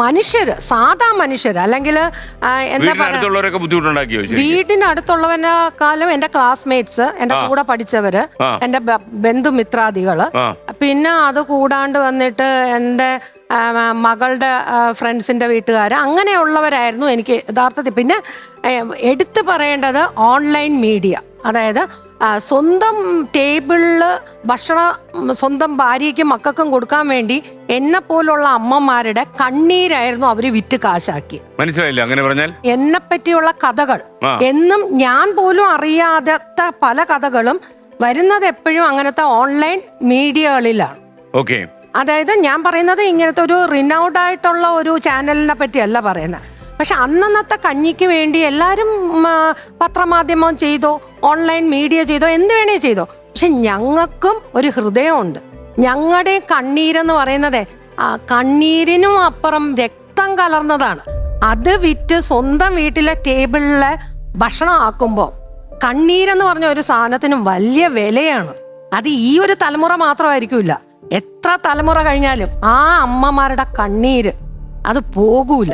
മനുഷ്യര് സാധാ മനുഷ്യര് അല്ലെങ്കിൽ എന്താ ബുദ്ധിമുട്ടുണ്ടാക്കിയോ ശരി വീടിനടുത്തുള്ളവനെക്കാളും എന്റെ ക്ലാസ്മേറ്റ്സ് എന്റെ കൂടെ പഠിച്ചവര്. എന്റെ ബന്ധുമിത്രാദികൾ പിന്നെ അത് കൂടാണ്ട് വന്നിട്ട് എന്റെ മകളുടെ ഫ്രണ്ട്സിന്റെ വീട്ടുകാർ അങ്ങനെയുള്ളവരായിരുന്നു എനിക്ക് യഥാർത്ഥത്തിൽ. പിന്നെ എടുത്തു പറയേണ്ടത് ഓൺലൈൻ മീഡിയ അതായത് സ്വന്തം ടേബിളിൽ ഭക്ഷണം സ്വന്തം ഭാര്യയ്ക്കും മക്കൾക്കും കൊടുക്കാൻ വേണ്ടി എന്നെ പോലുള്ള അമ്മമാരുടെ കണ്ണീരായിരുന്നു അവർ വിറ്റ് കാശാക്കി മനസ്സിലായില്ല? അങ്ങനെ പറഞ്ഞാൽ? എന്നെ പറ്റിയുള്ള കഥകൾ. എന്നും ഞാൻ പോലും അറിയാത്ത പല കഥകളും വരുന്നത് എപ്പോഴും അങ്ങനത്തെ ഓൺലൈൻ മീഡിയകളിലാണ്. ഓക്കെ. അതായത് ഞാൻ പറയുന്നത് ഇങ്ങനത്തെ ഒരു റിനൗഡ് ആയിട്ടുള്ള ഒരു ചാനലിനെ പറ്റിയല്ല പറയുന്നത്. പക്ഷെ അന്നന്നത്തെ കഞ്ഞിക്ക് വേണ്ടി എല്ലാവരും പത്രമാധ്യമം ചെയ്തോ ഓൺലൈൻ മീഡിയ ചെയ്തോ എന്ത് വേണേ ചെയ്തോ. പക്ഷെ ഞങ്ങൾക്കും ഒരു ഹൃദയമുണ്ട്. ഞങ്ങളുടെ കണ്ണീരെന്ന് പറയുന്നത് കണ്ണീരിനും അപ്പുറം രക്തം കലർന്നതാണ്. അത് വിറ്റ് സ്വന്തം വീട്ടിലെ ടേബിളിലെ ഭക്ഷണം ആക്കുമ്പോൾ കണ്ണീരെന്ന് പറഞ്ഞ ഒരു സാധനത്തിനും വലിയ വിലയാണ്. അത് ഈ ഒരു തലമുറ മാത്രമായിരിക്കില്ല. എത്ര തലമുറ കഴിഞ്ഞാലും ആ അമ്മമാരുടെ കണ്ണീര് അത് പോകൂല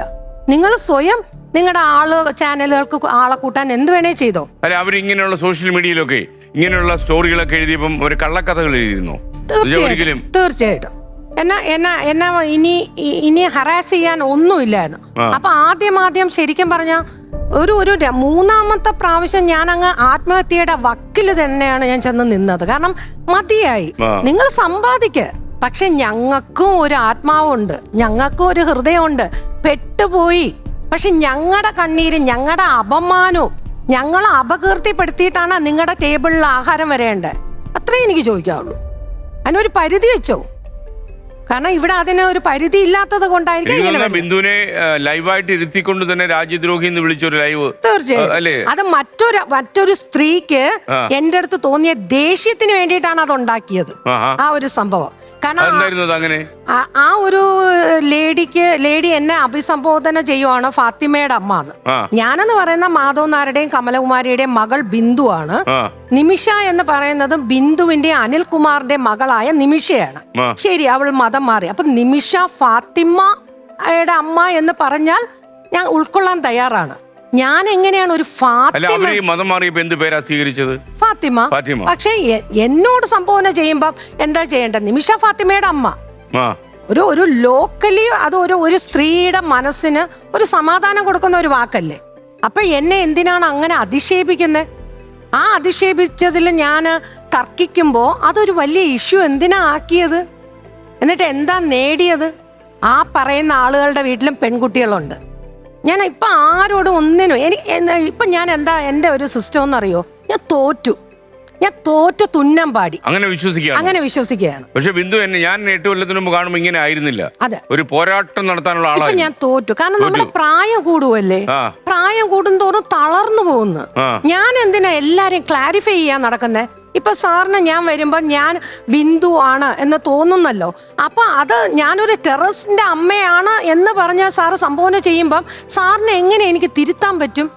നിങ്ങൾ സ്വയം നിങ്ങളുടെ ആൾ ചാനലുകൾക്ക് ആളെ കൂട്ടാൻ എന്ത് വേണേ ചെയ്തോ. അല്ല അവർ ഇങ്ങനെയുള്ള സോഷ്യൽ മീഡിയയിലൊക്കെ ഇങ്ങനെയുള്ള സ്റ്റോറികളൊക്കെ എഴുതിയപ്പം ഒരു കള്ളക്കഥകൾ എഴുതിയിരുന്നു. തീർച്ചയായിട്ടും തീർച്ചയായിട്ടും. എന്നാ എന്നാ എന്നാ ഇനി ഇനി ഹറാസ് ചെയ്യാൻ ഒന്നുമില്ലായിരുന്നു. അപ്പൊ ആദ്യം ആദ്യം ശരിക്കും പറഞ്ഞ ഒരു ഒരു മൂന്നാമത്തെ പ്രാവശ്യം ഞാൻ അങ്ങ് ആത്മഹത്യയുടെ വക്കിൽ തന്നെയാണ് ഞാൻ ചെന്ന് നിന്നത്. കാരണം മതിയായി. നിങ്ങൾ സമ്പാദിക്ക്. പക്ഷെ ഞങ്ങൾക്കും ഒരു ആത്മാവുണ്ട്. ഞങ്ങൾക്കും ഒരു ഹൃദയമുണ്ട്. പെട്ടുപോയി. പക്ഷെ ഞങ്ങളുടെ കണ്ണീര് ഞങ്ങളുടെ അപമാനവും ഞങ്ങൾ അപകീർത്തിപ്പെടുത്തിയിട്ടാണ് നിങ്ങളുടെ ടേബിളിൽ ആഹാരം വരേണ്ടത്. അത്രേ എനിക്ക് ചോദിക്കാവുള്ളൂ. അതിനൊരു പരിധി വെച്ചോ? കാരണം ഇവിടെ അതിന് ഒരു പരിധി ഇല്ലാത്തത് കൊണ്ടായിരിക്കും. ബിന്ദുവിനെ ലൈവായിട്ട് ഇരുത്തിക്കൊണ്ട് തന്നെ രാജ്യദ്രോഹി എന്ന് വിളിച്ചൊരു ലൈവ് തീർച്ചയായും? അത് മറ്റൊരു മറ്റൊരു സ്ത്രീക്ക്. എന്റെ അടുത്ത് തോന്നിയ ദേഷ്യത്തിന് വേണ്ടിയിട്ടാണ് അത് ഉണ്ടാക്കിയത്. ആ ഒരു സംഭവം. കാരണം ആ- അങ്ങനെ? ആ- ആ ഒരു ലേഡിക്ക് ലേഡി എന്നെ അഭിസംബോധന ചെയ്യുവാണ് ഫാത്തിമയുടെ അമ്മ എന്ന്. ഞാനെന്ന് പറയുന്ന മാധവ് നാരുടെയും കമലകുമാരിയുടെയും മകൾ ബിന്ദു ആണ് നിമിഷ എന്ന് പറയുന്നത് ബിന്ദുവിന്റെ അനിൽകുമാറിന്റെ മകളായ നിമിഷയാണ്. ശരി അവൾ മതം മാറി. അപ്പൊ നിമിഷ ഫാത്തിമയുടെ അമ്മ എന്ന് പറഞ്ഞാൽ ഞാൻ ഉൾക്കൊള്ളാൻ തയ്യാറാണ്. ഞാൻ എങ്ങനെയാണ് ഒരു അല്ല ഫാത്തിമ? അവർ ഈ മതം മാറിയപ്പോ എന്ത് പേരാ സ്വീകരിച്ചത്? ഫാത്തിമ. ഫാത്തിമ. പക്ഷെ എ- എന്നോട് സംഭാവന ചെയ്യുമ്പം എന്താ ചെയ്യേണ്ടത്? നിമിഷ ഫാത്തിമയുടെ അമ്മ. ആ. ഒരു ഒരു ലോക്കലി അത് ഒരു ഒരു സ്ത്രീയുടെ മനസ്സിന് ഒരു സമാധാനം കൊടുക്കുന്ന ഒരു വാക്കല്ലേ? അപ്പൊ എന്നെ എന്തിനാണ് അങ്ങനെ അധിക്ഷേപിക്കുന്നത് ആ അധിക്ഷേപിച്ചതിൽ ഞാൻ തർക്കിക്കുമ്പോൾ അതൊരു വലിയ ഇഷ്യൂ എന്തിനാ ആക്കിയത്? എന്നിട്ട് എന്താ നേടിയത്? ആ പറയുന്ന ആളുകളുടെ വീട്ടിലും പെൺകുട്ടികളുണ്ട്. ഞാൻ ഇപ്പൊ ആരോടും ഒന്നിനും എനിക്ക് ഇപ്പൊ ഞാൻ എന്താ എന്റെ ഒരു സിസ്റ്റം എന്നറിയോ? ഞാൻ തോറ്റു. ഞാൻ തോറ്റു തുന്നം പാടി. അങ്ങനെ വിശ്വസിക്കുക അങ്ങനെ വിശ്വസിക്കുകയാണ്. പക്ഷെ ബിന്ദു എന്നെ ഞാൻ എട്ട് കൊല്ലത്തിന് മുമ്പ് കാണുമ്പോൾ ഇങ്ങനെ ആയിരുന്നില്ല. അതെ. ഒരു പോരാട്ടം നടത്താനുള്ള ആളാണ് ഞാൻ തോറ്റു. കാരണം നമ്മുടെ പ്രായം കൂടുവല്ലേ? പ്രായം കൂടുന്തോറും തളർന്നു പോകുന്നു. ഞാൻ എന്തിനാ എല്ലാരെയും ക്ലാരിഫൈ ചെയ്യാൻ നടക്കുന്നേ? ഇപ്പൊ സാറിന് ഞാൻ വരുമ്പോൾ ഞാൻ ബിന്ദു ആണ് എന്ന് തോന്നുന്നല്ലോ. അപ്പൊ അത് ഞാനൊരു ടെറസിന്റെ അമ്മയാണ് എന്ന് പറഞ്ഞ സാറ് സംബോധന ചെയ്യുമ്പം സാറിന് എങ്ങനെ എനിക്ക് തിരുത്താൻ പറ്റും?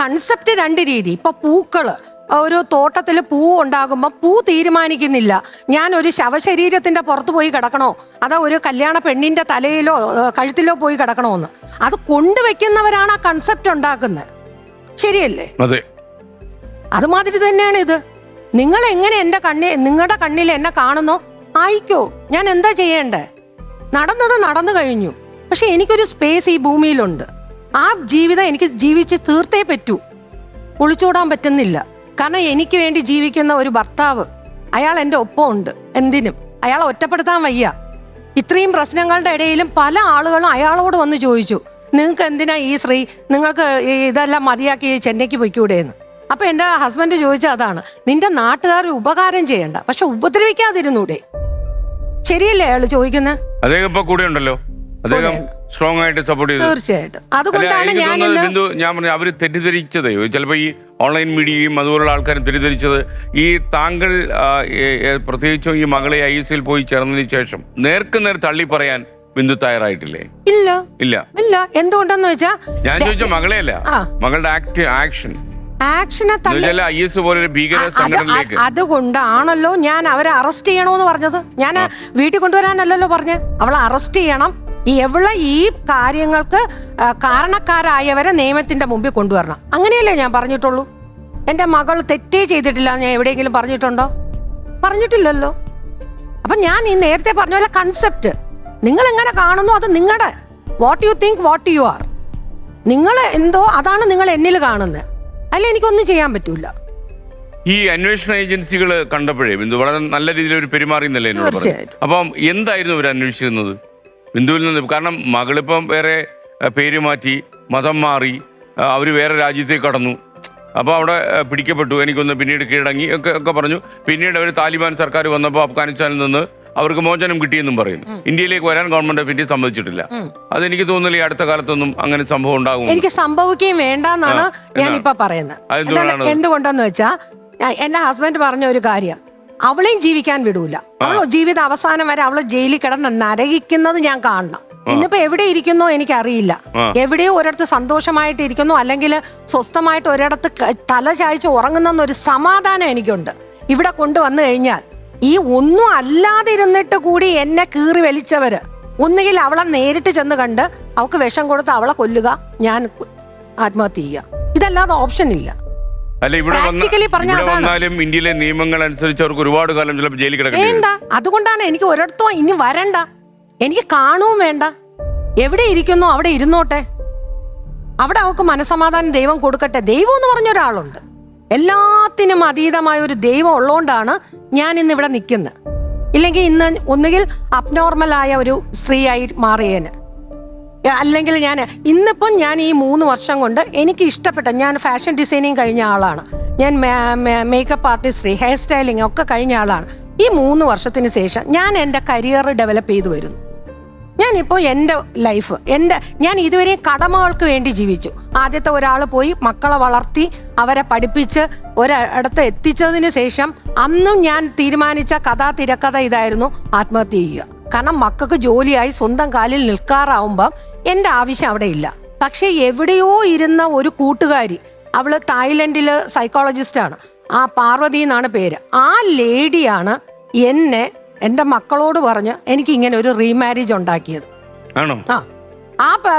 കൺസെപ്റ്റ് രണ്ട് രീതി. ഇപ്പൊ പൂക്കൾ ഒരു തോട്ടത്തിൽ പൂ ഉണ്ടാകുമ്പോൾ പൂ തീരുമാനിക്കുന്നില്ല. ഞാൻ ഒരു ശവശരീരത്തിന്റെ പുറത്ത് പോയി കിടക്കണോ? അതോ ഒരു കല്യാണ പെണ്ണിന്റെ തലയിലോ കഴുത്തിലോ പോയി കിടക്കണോ എന്ന് അത് കൊണ്ടുവെക്കുന്നവരാണ് ആ കൺസെപ്റ്റ് ഉണ്ടാക്കുന്നത്. ശരിയല്ലേ? അതെ. അതുമാതിരി തന്നെയാണ് ഇത്. നിങ്ങൾ എങ്ങനെ എന്റെ കണ്ണി നിങ്ങളുടെ കണ്ണിൽ എന്നെ കാണുന്നോ? ആയിക്കോ ഞാൻ എന്താ ചെയ്യേണ്ടേ? നടന്നത് നടന്നു കഴിഞ്ഞു. പക്ഷെ എനിക്കൊരു സ്പേസ് ഈ ഭൂമിയിലുണ്ട്. ആ ജീവിതം എനിക്ക് ജീവിച്ച് തീർത്തേ പറ്റൂ. ഒളിച്ചോടാൻ പറ്റുന്നില്ല. കാരണം എനിക്ക് വേണ്ടി ജീവിക്കുന്ന ഒരു ഭർത്താവ് അയാൾ എന്റെ ഒപ്പം ഉണ്ട്. എന്തിനും. അയാൾ ഒറ്റപ്പെടുത്താൻ വയ്യ. ഇത്രയും പ്രശ്നങ്ങളുടെ ഇടയിലും പല ആളുകളും അയാളോട് വന്ന് ചോദിച്ചു നിങ്ങൾക്ക് എന്തിനാ ഈ സ്ത്രീ നിങ്ങൾക്ക് ഇതെല്ലാം മതിയാക്കി ചെന്നൈക്ക് പോയിക്കൂടെ എന്ന് അപ്പൊ എന്റെ ഹസ്ബൻഡ് ചോദിച്ച അതാണ് നിന്റെ നാട്ടുകാർ ഉപകാരം ചെയ്യണ്ട പക്ഷെ ഉപദ്രവിക്കാതിരുന്നൂടെ? ശരിയല്ലേ അയാൾ ചോദിക്കുന്നത് അദ്ദേഹം ഇപ്പൊ കൂടെ ഉണ്ടല്ലോ. അദ്ദേഹം. സ്ട്രോങ് ആയിട്ട് സപ്പോർട്ട് ചെയ്തു. തീർച്ചയായിട്ടും. അതുകൊണ്ടാണ് ഞാൻ ബിന്ദു ഞാൻ പറഞ്ഞു അവർ തെറ്റിദ്ധരിച്ചതേ ചിലപ്പോ ഈ ഓൺലൈൻ മീഡിയയും അതുപോലുള്ള ആൾക്കാരും തെറ്റിദ്ധരിച്ചത് ഈ താങ്കൾ പ്രത്യേകിച്ചും ഈ മകളെ ഐ എസ് പോയി ചേർന്നതിന് ശേഷം നേർക്ക് നേർ തള്ളി പറയാൻ ബിന്ദു തയ്യാറായിട്ടില്ലേ? ഇല്ല. ഇല്ല. ഇല്ല. എന്തുകൊണ്ടെന്ന് വെച്ചാ ഞാൻ ചോദിച്ച മകളെയല്ല അല്ല മകളുടെ ആക്ട് ആക്ഷൻ ആക്ഷനെ എന്ന് തള്ളി വെച്ചാൽ ഐ എസ് പോലൊരു ഭീകര സംഘടനയിലേക്ക്. അത് അതുകൊണ്ടാണല്ലോ ഞാൻ അവരെ അറസ്റ്റ് ചെയ്യണോന്ന് പറഞ്ഞത്. ഞാൻ വീട്ടിൽ കൊണ്ടുവരാനല്ലല്ലോ പറഞ്ഞ. അവളെ അറസ്റ്റ് ചെയ്യണം. ഈ എവിടെ ഈ കാര്യങ്ങൾക്ക് കാരണക്കാരായവരെ നിയമത്തിന്റെ മുമ്പിൽ കൊണ്ടുവരണം. അങ്ങനെയല്ലേ ഞാൻ പറഞ്ഞിട്ടുള്ളൂ. എന്റെ മകൾ തെറ്റേ ചെയ്തിട്ടില്ല ഞാൻ എവിടെയെങ്കിലും പറഞ്ഞിട്ടുണ്ടോ? പറഞ്ഞിട്ടില്ലല്ലോ. അപ്പൊ ഞാൻ ഈ നേരത്തെ പറഞ്ഞ പോലെ കൺസെപ്റ്റ് നിങ്ങൾ എങ്ങനെ കാണുന്നു അത് നിങ്ങളുടെ what you think what you are നിങ്ങൾ എന്തോ അതാണ് നിങ്ങൾ എന്നിൽ കാണുന്നത് അല്ലെ എനിക്കൊന്നും ചെയ്യാൻ പറ്റൂല. ഈ അന്വേഷണ ഏജൻസികൾ കണ്ടപ്പോഴേ ബിന്ദു വളരെ നല്ല രീതിയിൽ ഒരു പെരുമാറിയെന്നല്ലേ എന്നോട് പറഞ്ഞു. അപ്പം എന്തായിരുന്നു അവർ അന്വേഷിച്ചിരുന്നത്? ബിന്ദുവിൽ നിന്ന് കാരണം മകളിപ്പം വേറെ പേര് മാറ്റി മതം മാറി അവർ വേറെ രാജ്യത്തേക്ക് കടന്നു. അപ്പോൾ അവിടെ പിടിക്കപ്പെട്ടു. എനിക്കൊന്ന് പിന്നീട് കീഴടങ്ങി ഒക്കെ ഒക്കെ പറഞ്ഞു. പിന്നീട് അവർ താലിബാൻ സർക്കാർ വന്നപ്പോൾ അഫ്ഗാനിസ്ഥാനിൽ നിന്ന് അവർക്ക് മോചനം കിട്ടിയെന്നും പറയുന്നു ഇന്ത്യയിലേക്ക് വരാൻ ഗവൺമെന്റ് ഓഫ് ഇന്ത്യ സമ്മതിച്ചിട്ടില്ല. അതെനിക്ക് തോന്നുന്നില്ല ഈ അടുത്ത കാലത്തൊന്നും അങ്ങനെ സംഭവം ഉണ്ടാകും എനിക്ക് സംഭവിക്കുകയും വേണ്ടെന്നാണ് ഞാനിപ്പോ പറയുന്നത്. അതെന്തുകൊണ്ടാണ്? എന്താണ് എന്തുകൊണ്ടെന്ന് വെച്ചാ ഞാൻ- എന്റെ ഹസ്ബൻഡ് പറഞ്ഞ ഒരു കാര്യം. അവളെയും ജീവിക്കാൻ വിടൂല. അവളോ ജീവിത അവസാനം വരെ അവളെ ജയിലിൽ കിടന്ന് നരകിക്കുന്നത് ഞാൻ കാണണം. ഇന്നിപ്പോ എവിടെ ഇരിക്കുന്നോ എനിക്കറിയില്ല. അറിയില്ല എവിടെയോ ഒരിടത്ത് സന്തോഷമായിട്ട് ഇരിക്കുന്നു അല്ലെങ്കിൽ സ്വസ്ഥമായിട്ട് ഒരിടത്ത് തല ചായ്ച്ച് ഉറങ്ങുന്നൊരു സമാധാനം എനിക്കുണ്ട്. ഇവിടെ കൊണ്ടുവന്നു കഴിഞ്ഞാൽ ഈ ഒന്നും അല്ലാതെ ഇരുന്നിട്ട് കൂടി എന്നെ കീറി വലിച്ചവര്. ഒന്നുകിൽ അവളെ നേരിട്ട് ചെന്ന് കണ്ട് അവൾക്ക് വിഷം കൊടുത്ത് അവളെ കൊല്ലുക ഞാൻ ആത്മഹത്യ ചെയ്യുക. ഇതല്ലാതെ ഓപ്ഷൻ ഇല്ല. അല്ല ഇവിടെ വന്ന Practically പറഞ്ഞാ ഇവിടെ അതാണ്. വന്നാലും ഇന്ത്യയിലെ നിയമങ്ങൾ അനുസരിച്ച് അവർക്ക് ഒരുപാട് കാലം ചിലപ്പോൾ ജയിലിൽ കിടക്കേണ്ടി വരും. വേണ്ട. അതുകൊണ്ടാണ് എനിക്ക് ഒരിടത്തും ഇനി വരണ്ട. എനിക്ക് കാണുകയും വേണ്ട. എവിടെ ഇരിക്കുന്നു അവിടെ ഇരുന്നോട്ടെ. അവിടെ അവൾക്ക് മനസമാധാനം ദൈവം കൊടുക്കട്ടെ. ദൈവം എന്ന് പറഞ്ഞ ഒരാളുണ്ട്. എല്ലാത്തിനും അതീതമായ ഒരു ദൈവം ഉള്ളതുകൊണ്ടാണ് ഞാൻ ഇന്ന് ഇവിടെ നിൽക്കുന്നത്. ഇല്ലെങ്കിൽ ഇന്ന് ഒന്നുകിൽ അബ്നോർമലായ ഒരു സ്ത്രീയായി മാറിയേന്. അല്ലെങ്കിൽ ഞാൻ ഇന്നിപ്പം ഞാൻ ഈ മൂന്ന് വർഷം കൊണ്ട് എനിക്ക് ഇഷ്ടപ്പെട്ട ഞാൻ ഫാഷൻ ഡിസൈനിങ് കഴിഞ്ഞ ആളാണ്. ഞാൻ മേക്കപ്പ് ആർട്ടിസ്റ്റ് ഹെയർ സ്റ്റൈലിങ് ഒക്കെ കഴിഞ്ഞ ആളാണ്. ഈ മൂന്ന് വർഷത്തിന് ശേഷം ഞാൻ എന്റെ കരിയർ ഡെവലപ്പ് ചെയ്തു വരുന്നു. ഞാനിപ്പോൾ എന്റെ ലൈഫ് എന്റെ ഞാൻ ഇതുവരെ കടമകൾക്ക് വേണ്ടി ജീവിച്ചു. ആദ്യത്തെ ഒരാൾ പോയി മക്കളെ വളർത്തി അവരെ പഠിപ്പിച്ച് ഒരിടത്ത് എത്തിച്ചതിന് ശേഷം അന്നും ഞാൻ തീരുമാനിച്ച കഥാ തിരക്കഥ ഇതായിരുന്നു ആത്മഹത്യ ചെയ്യുക. കാരണം മക്കൾക്ക് ജോലിയായി സ്വന്തം കാലിൽ നിൽക്കാറാവുമ്പം എന്റെ ആവശ്യം അവിടെ ഇല്ല. പക്ഷേ എവിടെയോ ഇരുന്ന ഒരു കൂട്ടുകാരി അവൾ തായ്ലൻഡിൽ സൈക്കോളജിസ്റ്റാണ് ആ പാർവതി എന്നാണ് പേര്. ആ ലേഡിയാണ് എന്നെ എന്റെ മക്കളോട് പറഞ്ഞ് എനിക്ക് ഇങ്ങനെ ഒരു റീമാരേജ് ഉണ്ടാക്കിയത്. ആണോ? ആ.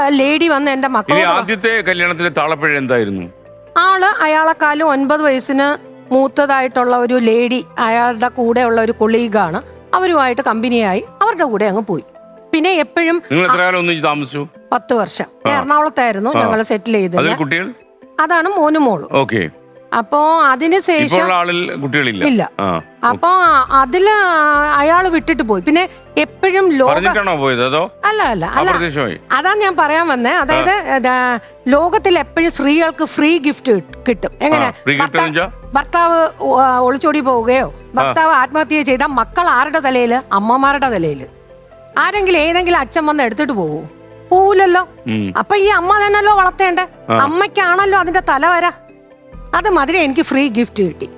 ലേഡി വന്ന് എന്റെ ഇനി മക്കളോട് ആദ്യത്തെ കല്യാണത്തിലെ താളപ്പഴ എന്തായിരുന്നു? ആൾ അയാളെക്കാളും ഒൻപത് വയസ്സിന് മൂത്തതായിട്ടുള്ള ഒരു ലേഡി അയാളുടെ കൂടെയുള്ള ഒരു കൊളീഗാണ് അവരുമായിട്ട് കമ്പനിയായി അവരുടെ കൂടെ അങ്ങ് പോയി. പിന്നെ എപ്പോഴും നിങ്ങൾ എത്ര കാലം ഒന്നിച്ച് താമസിച്ചു? പത്ത് വർഷം. ഞാൻ എറണാകുളത്തായിരുന്നു ഞങ്ങൾ സെറ്റിൽ ചെയ്തത്. അതിൽ കുട്ടികൾ? അതാണ് മോനും മോളും. ഓക്കെ. അപ്പോ അതിന് ഇപ്പോൾ ശേഷം ആളിൽ കുട്ടികളില്ല. ഇല്ല. ആ. അപ്പോ അതിൽ അയാൾ വിട്ടിട്ട് പോയി. പിന്നെ എപ്പോഴും ലോക പറഞ്ഞിട്ടാണോ പോയത് അതോ? അല്ല അല്ല അല്ല. അപ്രത്യക്ഷമായി അതാ ഞാൻ പറയാൻ വന്നേ. അതായത് ദാ, ലോകത്തിൽ എപ്പോഴും സ്ത്രീകൾക്ക് ഫ്രീ ഗിഫ്റ്റ് കിട്ടും. എങ്ങനെ? ആ, free gift ഭർത്താ- എന്ന് വെച്ചാ? ഭർത്താവ് ഒ- ആ, ഒളിച്ചോടി പോവുകയോ ഭർത്താവ് ആത്മഹത്യ ചെയ്ത മക്കൾ ആരുടെ തലയിൽ? അമ്മമാരുടെ തലയിൽ. ആരെങ്കിലും ഏതെങ്കിലും അച്ഛൻ വന്ന് എടുത്തിട്ട് പോവോ? പോവില്ലല്ലോ. ഉം. അപ്പൊ ഈ അമ്മ തന്നെയല്ലോ വളർത്തേണ്ടേ? അമ്മയ്ക്കാണല്ലോ അതിന്റെ തല വര അത് മധുരം എനിക്ക് ഫ്രീ ഗിഫ്റ്റ് കിട്ടി.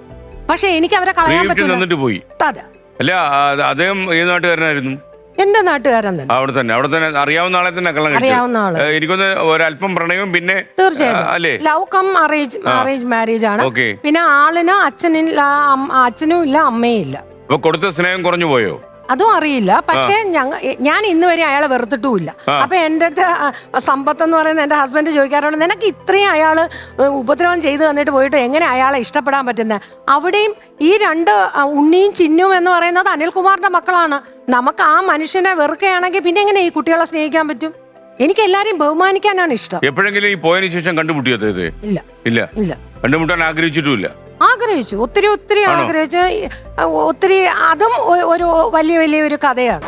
പക്ഷെ എനിക്ക് അവരെ കളയാൻ ഗിഫ്റ്റ് പറ്റില്ല. തന്നിട്ട് പോയി. അതെ. അല്ല ആ, അദ്ദേഹം ഏത് നാട്ടുകാരനായിരുന്നു? എന്റെ നാട്ടുകാരൻ തന്നെ. അവിടെ തന്നെ അവിടെ തന്നെ അറിയാവുന്ന ആളെ തന്നെ കള്ളം കഴിച്ചു. അറിയാവുന്ന ആൾ. എനിക്കൊന്ന് ഒരല്പം പ്രണയവും പിന്നെ ആ, അല്ലേ? Love cum arrange arrange marriage ആണ്. ഓക്കെ പിന്നെ ആളിന് അച്ഛനില്ല അം- അച്ഛനും ഇല്ല അമ്മയും ഇല്ല. അപ്പൊ കൊടുത്ത സ്നേഹം കുറഞ്ഞു പോയോ? അതും അറിയില്ല. പക്ഷേ ഞങ്ങ ഞാൻ ഇന്ന് വരെ അയാളെ വെറുത്തിട്ടുമില്ല. അപ്പൊ എന്റെ അടുത്ത് സമ്പത്ത് എന്ന് പറയുന്ന എന്റെ ഹസ്ബൻഡ് ചോദിക്കാറുണ്ട് നിനക്ക് ഇത്രയും അയാൾ ഉപദ്രവം ചെയ്തു തന്നിട്ട് പോയിട്ട് എങ്ങനെ അയാളെ ഇഷ്ടപ്പെടാൻ പറ്റുന്നത് അവിടെയും ഈ രണ്ട് ഉണ്ണിയും ചിന്നും എന്ന് പറയുന്നത് അനിൽകുമാറിന്റെ മക്കളാണ്. നമുക്ക് ആ മനുഷ്യനെ വെറുക്കുകയാണെങ്കിൽ പിന്നെ എങ്ങനെ ഈ കുട്ടികളെ സ്നേഹിക്കാൻ പറ്റും? എനിക്ക് എല്ലാരെയും ബഹുമാനിക്കാനാണ് ഇഷ്ടം. എപ്പോഴെങ്കിലും ഈ പോയതിനു ശേഷം കണ്ടുമുട്ടിയോ അദ്ദേഹത്തെ? ഇല്ല. ഇല്ല. ഇല്ല. കണ്ടുമുട്ടാൻ ആഗ്രഹിച്ചിട്ടുമില്ല. ആഗ്രഹിച്ചു. ഒത്തിരി ഒത്തിരി ആഗ്രഹിച്ചു ഒത്തിരി അതും ഒരു വലിയ വലിയ ഒരു കഥയാണ്.